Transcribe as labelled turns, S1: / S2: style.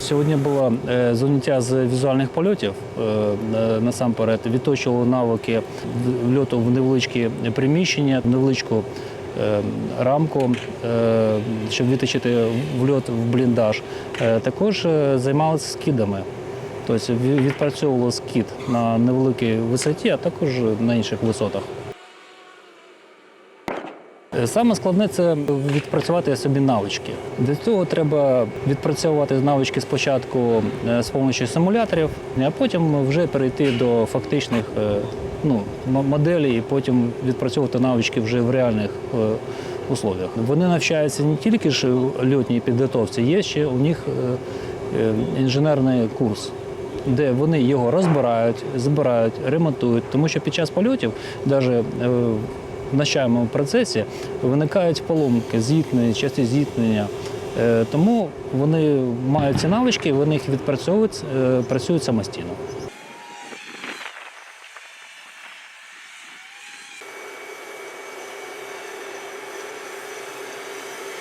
S1: Сьогодні було е, заняття з візуальних польотів. Е, е, Насамперед відточували навики в- льоту в невеличкі приміщення, в невеличку рамку, щоб відточити в льот в бліндаж. Також займалися скидами. Тобто ві- відпрацьовували скид на невеликій висоті, а також на інших висотах. Е, Саме складне це відпрацювати собі навички. Для цього треба відпрацьовувати навички спочатку е, з допомогою симуляторів, а потім вже перейти до фактичних е, ну, моделей і потім відпрацьовувати навички вже в реальних условиях. Вони навчаються не тільки ж льотній підготовці, є ще у них інженерний курс. Де вони його розбирають, збирають, ремонтують, тому що під час польотів, навіть в навчальному процесі виникають поломки, зіткнення, часті зіткнення. Е, Тому вони мають ці навички, вони їх відпрацьовують, е, працюють самостійно.